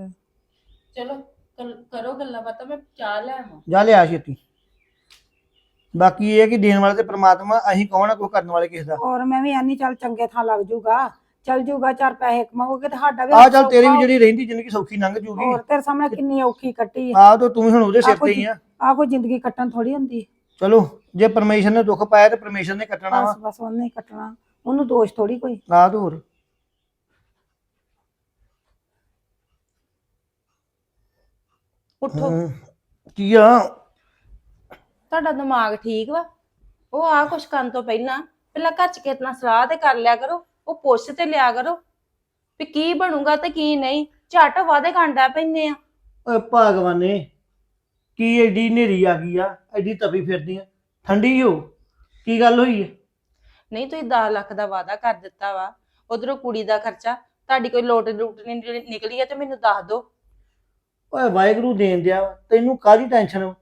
ਚਲੋ ਕਰ- ਕਰੋ ਗੱਲਾਂ ਬਾਤਾਂ ਮੈਂ ਚਾਹ ਲੈ ਆਵਾਂ। ਜਾ ਲਿਆ ਛੇਤੀ। ਬਾਕੀ ਇਹ ਕਿ ਦੇਣ ਵਾਲੇ ਤੇ ਪ੍ਰਮਾਤਮਾ ਅਸੀਂ ਕੌਣ ਆ ਕੋਈ ਕਰਨ ਵਾਲੇ ਕਿਸੇ ਦਾ? ਔਰ ਮੈਂ ਵੀ ਐਨੀ ਚੱਲ ਚੰਗੇ ਥਾਂ ਲੱਗ ਜੂਗਾ। ਚੱਲ ਜੂਗਾ ਚਾਰ ਪੈਸੇ ਕਮਾਓਗੇ ਤੇ ਸਾਡਾ ਵੀ ਆ ਚੱਲ ਤੇਰੀ ਵੀ ਜਿਹੜੀ ਰਹਿੰਦੀ ਜ਼ਿੰਦਗੀ ਸੌਖੀ ਲੰਘ ਜੂਗੀ। ਹੋਰ ਤੇਰੇ ਸਾਹਮਣੇ ਕਿੰਨੀ ਔਖੀ ਕੱਟੀ ਆ। ਆ ਤਾਂ ਤੂੰ ਹੁਣ ਉਹਦੇ ਸਿਰ ਤੇ ਹੀ ਆ। ਆ ਕੋਈ ਜ਼ਿੰਦਗੀ ਕੱਟਣ ਥੋੜੀ ਹੁੰਦੀ। ਚਲੋ ਜੇ ਪਰਮੇਸ਼ਰ ਨੇ ਦੁੱਖ ਪਾਇਆ ਤੇ ਪਰਮੇਸ਼ਰ ਨੇ ਕੱਟਣਾ ਵਾ। ਬਸ ਬਸ ਉਹਨੇ ਹੀ ਕੱਟਣਾ। ਉਹਨੂੰ ਦੋਸ਼ ਥੋੜੀ ਕੋਈ। ਨਾ ਤੇ ਹੋਰ। ਉੱਠੋ। ਹਮ, ਕੀ ਆ? ਤੁਹਾਡਾ ਦਿਮਾਗ ਠੀਕ ਵਾ? ਉਹ ਆ ਕੁਛ ਕਰਨ ਤੋਂ ਪਹਿਲਾਂ। ਪਹਿਲਾਂ ਘਰ ਚ ਕਿਤਨਾ ਸਲਾਹ ਤੇ ਕਰ ਲਿਆ ਕਰੋ। ਉਹ ਪੁੱਛ ਤੇ ਲਿਆ ਕਰੋ ਵੀ ਕੀ ਬਣੂਗਾ ਤੇ ਕੀ ਨਹੀਂ। ਝਟ ਵਾਦੇ ਕਾਂਡਾ ਪੈਂਦੇ ਆ। ਓਏ ਭਗਵਾਨੇ ਕੀ ਐਡੀ ਨੇਰੀ ਆ ਗਈ ਆ? ਐਡੀ ਤਪੀ ਫਿਰਦੀ ਆ। ਠੰਡੀ ਹੋ? ਕੀ ਗੱਲ ਹੋਈ ਹੈ ਨਹੀਂ ਤੁਸੀਂ 10 ਲੱਖ ਦਾ ਵਾਅਦਾ ਕਰ ਦਿੱਤਾ ਵਾ। ਉਧਰੋਂ ਕੁੜੀ ਦਾ ਖਰਚਾ ਤੁਹਾਡੀ ਕੋਈ ਲੋਟ ਲੂਟ ਨਹੀਂ ਜਿਹੜੀ ਨਿਕਲੀ ਆ ਤੇ ਮੈਨੂੰ ਦੱਸ ਦਿਓ। ਓਏ ਵਾਹਿਗੁਰੂ ਦੇਣ ਦਿਆ ਵਾ, ਤੈਨੂੰ ਕਾਹਦੀ ਟੈਨਸ਼ਨ ਵਾ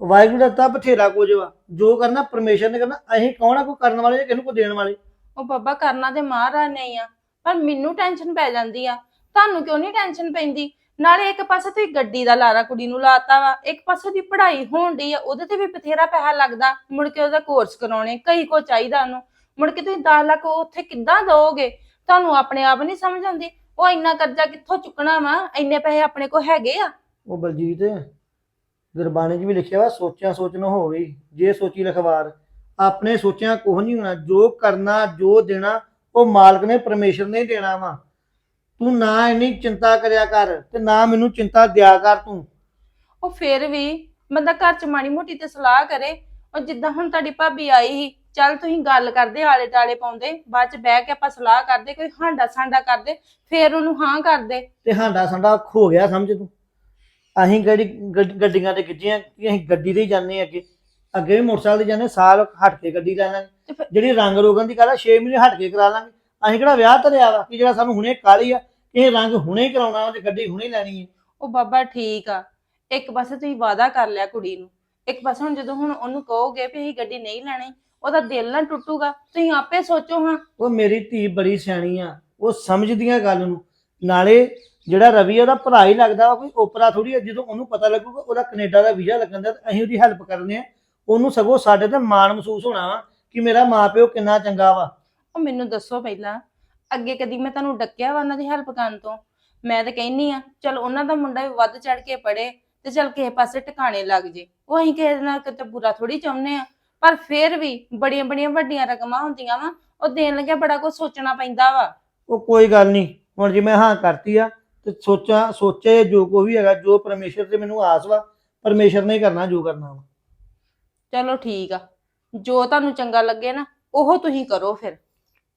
ਵਾਹਿਗੁਰੂ ਦਾ ਤਾਂ ਬਥੇਰਾ ਕੁਝ ਵਾ। ਜੋ ਕਰਨਾ ਪਰਮੇਸ਼ਰ ਨੇ ਕਰਨਾ। ਅਸੀਂ ਕੌਣ ਆ? ਕੋਈ ਕਰਨ ਵਾਲੇ ਜਾਂ ਕਿਹਨੂੰ ਕੋ ਦੇਣ ਵਾਲੇ? ਉਹ ਬਾਬਾ ਕਰਨਾ ਤੇ ਮਹਾਰਾਜ ਨੇ ਹੀ ਆ, ਪਰ ਮੈਨੂੰ ਟੈਨਸ਼ਨ ਪੈ ਜਾਂਦੀ ਆ। ਤੁਹਾਨੂੰ ਕਿਉਂ ਨਹੀਂ ਟੈਨਸ਼ਨ ਪੈਂਦੀ? ਨਾਲੇ ਇੱਕ ਪਾਸੇ ਤੁਸੀਂ ਗੱਡੀ ਦਾ ਲਾਰਾ ਕੁੜੀ ਨੂੰ ਲਾਤਾ ਵਾ, ਇੱਕ ਪਾਸੇ ਦੀ ਪੜ੍ਹਾਈ ਹੋਣ ਡਈ ਆ, ਉਹਦੇ ਤੇ ਵੀ ਬਥੇਰਾ ਪੈਸਾ ਲੱਗਦਾ, ਮੁੜ ਕੇ ਉਹਦਾ ਕੋਰਸ ਕਰਾਉਣੇ, ਕਈ ਕੋ ਚਾਹੀਦਾ ਉਹਨੂੰ। ਮੁੜ ਕੇ ਤੁਸੀਂ 10 ਲੱਖ ਉੱਥੇ ਕਿੱਦਾਂ ਦੋਗੇ ਤੁਹਾਨੂੰ ਆਪਣੇ ਆਪ ਨਹੀਂ ਸਮਝ ਆਉਂਦੀ। ਉਹ ਇੰਨਾ ਕਰਜ਼ਾ ਕਿੱਥੋਂ ਚੁੱਕਣਾ ਵਾ? ਇੰਨੇ ਪੈਸੇ ਆਪਣੇ ਕੋਲ ਹੈਗੇ ਆ? ਉਹ ਬਲਜੀਤ, ਗੁਰਬਾਣੀ 'ਚ ਵੀ ਲਿਖਿਆ ਵਾ, ਸੋਚਿਆ ਸੋਚਣਾ ਹੋਵੇ, ਜੇ ਸੋਚੀ ਲਖਵਾਰ। ਆਪਣੇ ਸੋਚਿਆ ਕੁਝ ਨਹੀਂ ਹੋਣਾ ਜੋ ਕਰਨਾ ਜੋ ਦੇਣਾ ਉਹ ਮਾਲਕ ਨੇ ਪਰਮੇਸ਼ਰ ਨੇ ਦੇਣਾ ਵਾ। ਤੂੰ ਨਾ ਇੰਨੀ ਚਿੰਤਾ ਕਰਿਆ ਕਰ ਤੇ ਨਾ ਮੈਨੂੰ ਚਿੰਤਾ ਦਿਆ ਕਰ ਤੂੰ। ਉਹ ਫੇਰ ਵੀ ਬੰਦਾ ਘਰ ਚ ਮਾੜੀ ਮੋਟੀ ਤੇ ਸਲਾਹ ਕਰੇ ਉਹ ਜਿੱਦਾਂ ਹੁਣ ਤੁਹਾਡੀ ਭਾਬੀ ਆਈ ਸੀ ਚੱਲ ਤੁਸੀਂ ਗੱਲ ਕਰਦੇ ਆਲੇ ਟਾਲੇ ਪਾਉਂਦੇ ਬਾਅਦ ਚ ਬਹਿ ਕੇ ਆਪਾਂ ਸਲਾਹ ਕਰਦੇ ਕੋਈ ਹਾਂਡਾ ਸਾਂਡਾ ਕਰਦੇ ਫੇਰ ਉਹਨੂੰ ਹਾਂ ਕਰਦੇ। ਤੇ ਹਾਂਡਾ ਸੰਡਾ ਖੋ ਗਿਆ ਸਮਝ ਤੂੰ? ਅਸੀਂ ਕਿਹੜੀ ਗੱਡ- ਗੱਡੀਆਂ ਤੇ ਗਿੱਜੀਆਂ ਕਿ ਅਸੀਂ ਗੱਡੀ ਤੇ ਹੀ ਜਾਂਦੇ ਹਾਂ ਅੱਗੇ? ਅੱਗੇ ਵੀ ਮੋਟਰਸਾਈਕਲ ਤੇ ਜਾਂਦੇ ਸਾਲ ਹਟ ਕੇ ਗੱਡੀ ਲੈ ਤੇ ਲਾਂਗੇ ਫਿਰ- ਜਿਹੜੀ ਰੰਗ ਰੋਗਨ ਦੀ ਗੱਲ ਆ 6 ਮਹੀਨੇ ਹਟ ਕੇ ਕਰਾ ਲਾਂਗੇ। ਅਸੀਂ ਕਿਹੜਾ ਵਿਆਹ ਧਰਿਆ ਵਾ ਕਿ ਜਿਹੜਾ ਸਾਨੂੰ ਹੁਣੇ ਕਾਲੀ ਆ ਇਹ ਰੰਗ ਹੁਣੇ ਹੀ ਕਰਾਉਣਾ ਵਾ ਤੇ ਗੱਡੀ ਹੁਣੇ ਹੀ ਲੈਣੀ ਹੈ ਉਹ ਬਾਬਾ ਠੀਕ ਆ। ਇੱਕ ਪਾਸੇ ਤੁਸੀਂ ਵਾਅਦਾ ਕਰ ਲਿਆ ਕੁੜੀ ਨੂੰ। ਇੱਕ ਪਾਸੇ ਹੁਣ ਜਦੋਂ ਹੁਣ ਉਹਨੂੰ ਕਹੋਗੇ ਵੀ ਅਸੀਂ ਗੱਡੀ ਨਹੀਂ ਲੈਣੀ ਉਹਦਾ ਦਿਲ ਨਾ ਟੁੱਟੂਗਾ। ਤੁਸੀਂ ਆਪੇ ਸੋਚੋ ਹਾਂ। ਉਹ ਮੇਰੀ ਧੀ ਬੜੀ ਸਿਆਣੀ ਆ ਉਹ ਸਮਝਦੀਆਂ ਗੱਲ ਨੂੰ। ਨਾਲੇ ਜਿਹੜਾ ਰਵੀ ਆ ਉਹਦਾ ਭਰਾ ਹੀ ਲੱਗਦਾ ਵਾ ਕੋਈ ਓਪਰਾ ਥੋੜੀ ਆ। ਜਦੋਂ ਉਹਨੂੰ ਪਤਾ ਲੱਗੂਗਾ ਉਹਦਾ ਕੈਨੇਡਾ ਦਾ ਵੀਜ਼ਾ ਲੱਗਣ ਦਾ ਤੇ ਅਸੀਂ ਉਹਦੀ ਹੈਲਪ ਕਰਨੇ ਆ। ਉਹਨੂੰ ਸਗੋਂ ਸਾਡੇ ਤੇ ਮਾਣ ਮਹਿਸੂਸ ਹੋਣਾ ਵਾ ਕਿ ਮੇਰਾ ਮਾਪਿਓ ਕਿੰਨਾ ਚੰਗਾ ਵਾ। ਉਹ ਮੈਨੂੰ ਦੱਸੋ ਪਹਿਲਾਂ ਅੱਗੇ ਕਦੀ ਮੈਂ ਤੁਹਾਨੂੰ ਡੱਕਿਆ ਵਾ ਉਹਨਾਂ ਦੀ ਹੈਲਪ ਕਰਨ ਤੋਂ? ਮੈਂ ਤਾਂ ਕਹਿੰਨੀ ਆ ਚਲ ਉਹਨਾਂ ਦਾ ਮੁੰਡਾ ਵੀ ਵੱਧ ਚੜ ਕੇ ਪੜੇ ਤੇ ਚਲ ਕਿਸੇ ਪਾਸੇ ਟਿਕਾਣੇ ਲੱਗ ਜੇ। ਉਹ ਅਸੀਂ ਕਿਸੇ ਨਾਲ ਕਿਤੇ ਬੁਰਾ ਥੋੜੀ ਚਾਹੁੰਦੇ ਆ ਪਰ ਫਿਰ ਵੀ ਬੜੀਆਂ ਬੜੀਆਂ ਵੱਡੀਆਂ ਰਕਮਾਂ ਹੁੰਦੀਆਂ ਵਾ ਉਹ ਦੇਣ ਲੱਗਿਆ ਬੜਾ ਕੁਝ ਸੋਚਣਾ ਪੈਂਦਾ ਵਾ। ਉਹ ਕੋਈ ਗੱਲ ਨਹੀਂ ਹੁਣ ਜੇ ਮੈਂ ਹਾਂ ਕਰਤੀ ਆ ਤੇ ਸੋਚਾਂ ਸੋਚੇ ਜੋ ਕੋ ਵੀ ਹੈਗਾ ਜੋ ਪਰਮੇਸ਼ਰ ਤੇ ਮੈਨੂੰ ਆਸ ਵਾ ਪਰਮੇਸ਼ਰ ਨੇ ਹੀ ਕਰਨਾ ਜੋ ਕਰਨਾ ਵਾ। ਚਲੋ ਠੀਕ ਆ। ਜੋ ਤੁਹਾਨੂੰ ਚੰਗਾ ਲੱਗੇ ਨਾ ਉਹ ਤੁਸੀਂ ਕਰੋ ਫਿਰ।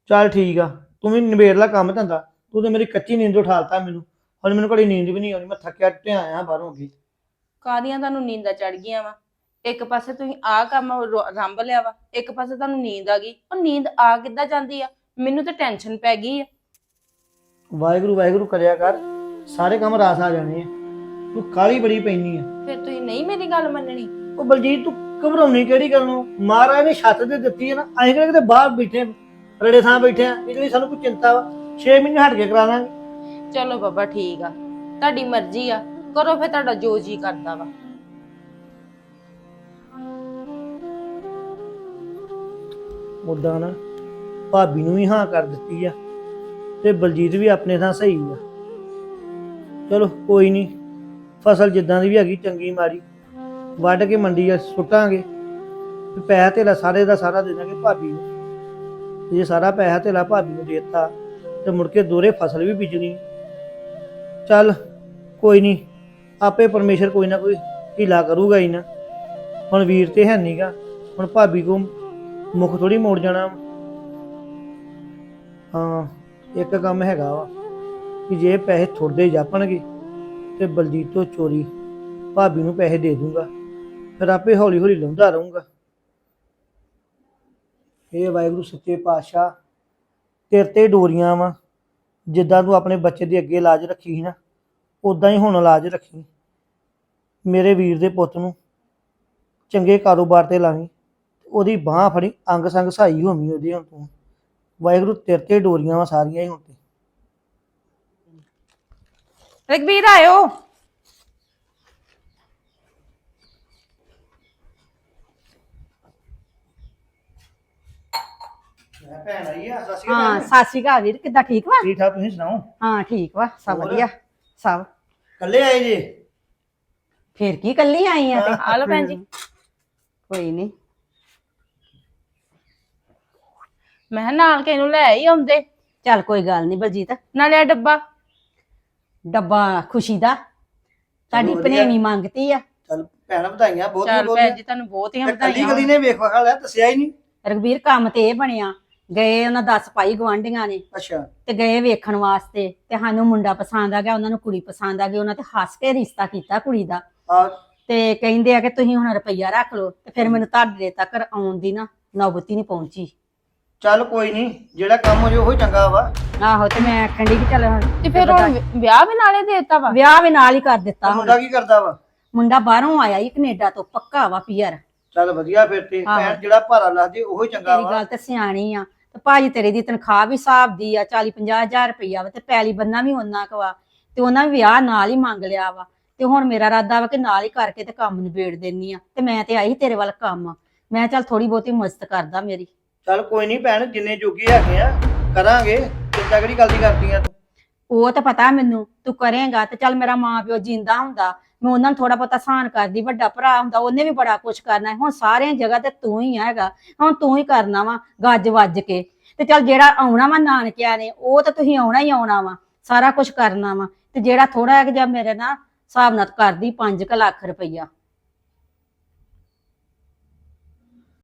ਚੱਲ ਠੀਕ ਆ। ਤੂੰ ਵੀ ਨਿਬੇੜ ਲੈ ਕੰਮ ਧੰਦਾ। ਤੂੰ ਤੇ ਮੇਰੀ ਕੱਚੀ ਨੀਂਦ ਉਠਾਲਤਾ ਮੈਨੂੰ। ਹੁਣ ਮੈਨੂੰ ਘੜੀ ਨੀਂਦ ਵੀ ਨਹੀਂ ਆਉਂਦੀ ਮੈਂ ਥੱਕਿਆ ਟਿਆ ਆਇਆ ਬਾਹਰੋਂ ਅੱਗੇ। ਕਾਦੀਆਂ ਤੁਹਾਨੂੰ ਨੀਂਦਾਂ ਚੜ ਗਈਆਂ ਵਾ? ਇੱਕ ਪਾਸੇ ਤੁਸੀਂ ਆਹ ਕੰਮ ਰੋ- ਰੰਭ ਲਿਆ ਵਾ। ਇੱਕ ਪਾਸੇ ਤੁਹਾਨੂੰ ਨੀਂਦ ਆ ਗਈ। ਉਹ ਨੀਂਦ ਆ ਕਿੱਦਾਂ ਜਾਂਦੀ ਆ? ਮੈਨੂੰ ਤਾਂ ਟੈਨਸ਼ਨ ਪੈ ਗਈ ਆ। ਵਾਹਿਗੁਰੂ ਵਾਹਿਗੁਰੂ ਕਰਿਆ ਕਰ। ਸਾਰੇ ਕੰਮ ਰਾਸ ਆ ਜਾਣੇ ਆ। ਤੂੰ ਕਾਲੀ ਬੜੀ ਪੈਣੀ ਆ। ਫਿਰ ਤੁਸੀਂ ਨਹੀਂ ਮੇਰੀ ਗੱਲ ਮੰਨਣੀ। ਉਹ ਬਲਜੀਤ ਤੂੰ ਘਬਰਾਉਣੀ ਕਿਹੜੀ ਗੱਲ ਨੂੰ? ਮਹਾਰਾਜ ਨੇ ਛੱਤ ਤੇ ਦਿੱਤੀ ਹੈ ਨਾ ਅਸੀਂ ਕਿਹੜੇ ਕਿਤੇ ਬਾਹਰ ਬੈਠੇ ਰੜੇ ਥਾਂ ਬੈਠੇ ਆ ਇਹਦੇ ਲਈ ਸਾਨੂੰ ਕੋਈ ਚਿੰਤਾ ਵਾ 6 ਮਹੀਨੇ ਹਟ ਕੇ ਕਰਾ ਲਾਂਗੇ। ਚਲੋ ਬਾਬਾ ਠੀਕ ਆ ਤੁਹਾਡੀ ਮਰਜ਼ੀ ਆ ਕਰੋ ਫਿਰ ਤੁਹਾਡਾ ਜੋ ਜੀ ਕਰਦਾ ਵਾ। ਮੁੱਦਾ ਨਾ ਭਾਬੀ ਨੂੰ ਵੀ ਹਾਂ ਕਰ ਦਿੱਤੀ ਆ ਤੇ ਬਲਜੀਤ ਵੀ ਆਪਣੇ ਥਾਂ ਸਹੀ ਆ। ਚਲੋ ਕੋਈ ਨਹੀਂ ਫਸਲ ਜਿੱਦਾਂ ਦੀ ਵੀ ਹੈਗੀ ਚੰਗੀ ਮਾੜੀ। ਵੱਢ ਕੇ ਮੰਡੀ ਆ ਸੁੱਟਾਂਗੇ। ਤੇ ਪੈਸਾ ਧੇਲਾ ਸਾਰੇ ਦਾ ਸਾਰਾ ਦੇ ਦਾਂਗੇ ਭਾਬੀ ਨੂੰ। ਤੇ ਜੇ ਸਾਰਾ ਪੈਸਾ ਧੇਲਾ ਭਾਬੀ ਨੂੰ ਦੇ ਦਿੱਤਾ, ਤੇ ਮੁੜ ਕੇ ਦੋਰੇ ਫਸਲ ਵੀ ਬੀਜਣੀ। ਚੱਲ, ਕੋਈ ਨਹੀਂ ਆਪੇ ਪਰਮੇਸ਼ਰ ਕੋਈ ਨਾ ਕੋਈ ਢੀਲਾ ਕਰੂਗਾ ਹੀ ਨਾ। ਹੁਣ ਵੀਰ ਤੇ ਹੈ ਨਹੀਂਗਾ ਹੁਣ ਭਾਬੀ ਕੋ ਮੁਖ ਥੋੜੀ ਮੋੜ ਜਾਣਾ। ਵਾ। ਹਾਂ, ਇੱਕ ਕੰਮ ਹੈਗਾ ਵਾ ਕਿ ਜੇ ਪੈਸੇ ਥੋੜੇ ਜਾਪਣਗੇ, ਤੇ ਬਲਜੀਤ ਤੋਂ ਚੋਰੀ ਭਾਬੀ ਨੂੰ ਪੈਸੇ ਦੇ ਦੂੰਗਾ। ਫਿਰ ਆਪੇ ਹੌਲੀ ਹੌਲੀ ਲਾਉਂਦਾ ਰਹੂੰਗਾ। ਇਹ ਵਾਹਿਗੁਰੂ ਸੱਚੇ ਪਾਤਸ਼ਾਹ, ਤੇਰੇ ਤੇ ਡੋਰੀਆਂ ਵਾ। ਜਿੱਦਾਂ ਤੂੰ ਆਪਣੇ ਬੱਚੇ ਦੇ ਅੱਗੇ ਲਾਜ ਰੱਖੀ ਸੀ ਨਾ ਉਦਾਂ ਹੀ ਹੁਣ ਲਾਜ ਰੱਖੀ। ਮੇਰੇ ਵੀਰ ਦੇ ਪੁੱਤ ਨੂੰ ਚੰਗੇ ਕਾਰੋਬਾਰ ਤੇ ਲਾਵੀਂ ਉਹਦੀ ਬਾਹ ਫੜੀ, ਅੰਗ ਸੰਗ ਸਹਾਈ ਹੋਵੀਂ ਉਹਦੀ ਹੁਣ ਤੂੰ। ਵਾਹਿਗੁਰੂ ਤੇਰੇ ਤੇ ਡੋਰੀਆਂ ਵਾ ਸਾਰੀਆਂ ਹੀ ਹੁਣ ਤੇ। ਰਘਬੀਰ ਆਇਓ। ਮੈਂ ਭੈਣ ਆਈ ਆ ਸਤਿ ਸ਼੍ਰੀ ਹਾਂ ਅਕਾਲ ਸਤਿ ਸ਼੍ਰੀ ਅਕਾਲ ਵੀਰ ਕਿੱਦਾਂ ਠੀਕ ਵਾ? ਠੀਕ ਠਾਕ ਤੁਸੀਂ ਸੁਣਾਓ? ਹਾਂ ਠੀਕ ਵਾ ਸਭ ਹੋਰ? ਵਧੀਆ ਸਭ। ਕੱਲੇ ਆਏ ਜੇ? ਫੇਰ ਕੀ ਕੱਲੀ ਆਈ ਆ ਤੇ? ਆ ਲਓ ਭੈਣ ਜੀ। ਕੋਈ ਨਹੀਂ ਮੈਂ ਕਿਹਾ ਨਾਲ ਕਿਸੇ ਨੂੰ ਲੈ ਹੀ ਆਉਂਦੇ। ਚੱਲ ਕੋਈ ਗੱਲ ਨਹੀਂ ਬਲਜੀਤ। ਨਾਲੇ ਆ ਡੱਬਾ। ਡੱਬਾ ਖੁਸ਼ੀ ਦਾ। ਤੁਹਾਡੀ ਵਧੀਆ। ਭਨੇਵੀਂ ਮੰਗਤੀ ਆ। ਚੱਲ ਭੈਣ ਵਧਾਈਆਂ ਬਹੁਤ ਚੱਲ ਬਹੁਤ ਭੈਣ ਜੀ ਤੁਹਾਨੂੰ ਬਹੁਤੀਆਂ ਕੱਲੀ ਵਧਾਈਆਂ। ਕਦੀ ਨੇ ਵੇਖ ਵਖਾ ਲਿਆ ਦੱਸਿਆ ਹੀ ਨਹੀਂ। ਰਘਬੀਰ ਕੰਮ ਤੇ ਇਹ ਬਣਿਆ। ਗਏ ਉਹਨਾਂ ਦੱਸ ਪਾਈ ਗਵਾਂਢੀਆਂ ਨੇ ਅੱਛਾ। ਤੇ ਗਏ ਵੇਖਣ ਵਾਸਤੇ ਤੇ ਸਾਨੂੰ ਮੁੰਡਾ ਪਸੰਦ ਆ ਗਿਆ ਉਹਨਾਂ ਨੂੰ ਕੁੜੀ ਪਸੰਦ ਆ ਗਈ ਉਹਨਾਂ ਤੇ ਹੱਸ ਕੇ ਰਿਸ਼ਤਾ ਕੀਤਾ ਕੁੜੀ ਦਾ। ਆ ਤੇ ਕਹਿੰਦੇ ਆ ਕਿ ਤੁਸੀਂ ਹੁਣ ਰੁਪਈਆ ਰੱਖ ਲਓ ਤੇ ਫਿਰ ਮੈਨੂੰ ਤੁਹਾਡੇ ਤੱਕ ਆਉਣ ਦੀ ਨਾ ਨੌਬਤੀ ਨਹੀਂ ਪਹੁੰਚੀ। ਚੱਲ ਕੋਈ ਨਹੀਂ ਜਿਹੜਾ ਕੰਮ ਹੋ ਜੇ ਉਹ ਚੰਗਾ ਵਾ। ਆਹੋ ਤੇ ਮੈਂ ਆਖਣ ਡਈ ਕਿ ਚੱਲ ਤੇ ਫਿਰ ਹੁਣ ਵਿਆਹ ਵੀ ਨਾਲੇ ਦੇ ਦਿੱਤਾ ਵਾ? ਵਿਆਹ ਵੀ ਨਾਲ ਹੀ ਕਰ ਦਿੱਤਾ ਹੁਣ। ਮੁੰਡਾ ਕੀ ਕਰਦਾ ਵਾ? ਮੁੰਡਾ ਬਾਹਰੋਂ ਆਇਆ ਹੀ ਕੈਨੇਡਾ ਤੋਂ ਪੱਕਾ ਵਾ ਪੀਅਰ। ਚੱਲ ਵਧੀਆ ਫਿਰ ਤੇ। ਭੈਣ ਜਿਹੜਾ ਭਾਰਾ ਲਾ ਜੇ ਉਹ ਹੀ ਚੰਗਾ ਤੇਰੀ ਵਾ। ਗੱਲ ਤੇ ਸਿਆਣੀ ਆ। ਤੇ ਭਾਜੀ ਤੇਰੇ ਦੀ ਤਨਖਾਹ ਵੀ ਹਿਸਾਬ ਦੀ ਆ 40 ਹਜ਼ਾਰ ਰੁਪਈਆ ਵਾ ਤੇ ਪੈਲੀ ਬੰਨਾ ਵੀ ਉਹਨਾਂ ਕੁ ਵਾ ਤੇ ਉਹਨਾਂ ਵੀ ਵਿਆਹ ਨਾਲ ਹੀ ਮੰਗ ਲਿਆ ਵਾ ਤੇ ਹੁਣ ਮੇਰਾ ਇਰਾਦਾ ਵਾ ਕਿ ਨਾਲ ਹੀ ਕਰਕੇ ਤੇ ਕੰਮ ਨਿਬੇੜ ਦੇਣੀ ਆ ਤੇ ਮੈਂ ਤੇ ਆਈ ਸੀ ਤੇਰੇ ਵੱਲ ਕੰਮ। ਮੈਂ ਚੱਲ ਥੋੜੀ ਬਹੁਤੀ ਮਦਦ ਕਰਦਾ ਮੇਰੀ। ਚੱਲ ਕੋਈ ਨਹੀਂ ਭੈਣ ਜਿੰਨੇ ਜੋਗੀ ਹੈਗੇ ਆ ਕਰਾਂਗੇ। ਚਿੰਤਾ ਕਿਹੜੀ ਗੱਲ ਦੀ ਕਰਦੀਆਂ ਤੂੰ? ਉਹ ਤਾਂ ਪਤਾ ਮੈਨੂੰ ਤੂੰ ਕਰੇਂਗਾ ਤੇ ਚੱਲ ਮੇਰਾ ਮਾਂ ਪਿਓ ਜਿੰਦਾ ਹੁੰਦਾ ਮੈਂ ਉਹਨਾਂ ਨੂੰ ਥੋੜਾ ਬਹੁਤਾ ਆਸਾਨ ਕਰਦੀ, ਵੱਡਾ ਭਰਾ ਹੁੰਦਾ, ਉਹਨੇ ਵੀ ਬੜਾ ਕੁਝ ਕਰਨਾ ਹੁਣ ਸਾਰੀਆਂ ਜਗ੍ਹਾ ਤੇ ਤੂੰ ਹੀ ਹੈਗਾ। ਹੁਣ ਤੂੰ ਹੀ ਕਰਨਾ ਵਾ, ਗੱਜ ਵੱਜ ਕੇ। ਤੇ ਚੱਲ ਜਿਹੜਾ ਆਉਣਾ ਵਾ ਨਾਨਕਿਆਂ ਨੇ, ਉਹ ਤਾਂ ਤੁਸੀਂ ਆਉਣਾ ਹੀ ਆਉਣਾ ਵਾ, ਸਾਰਾ ਕੁਝ ਕਰਨਾ ਵਾ। ਤੇ ਜਿਹੜਾ ਥੋੜਾ ਜਿਹਾ ਮੇਰੇ ਨਾਲ ਹਿਸਾਬ ਨਾਲ ਕਰਦੀ 5 ਲੱਖ ਰੁਪਈਆ।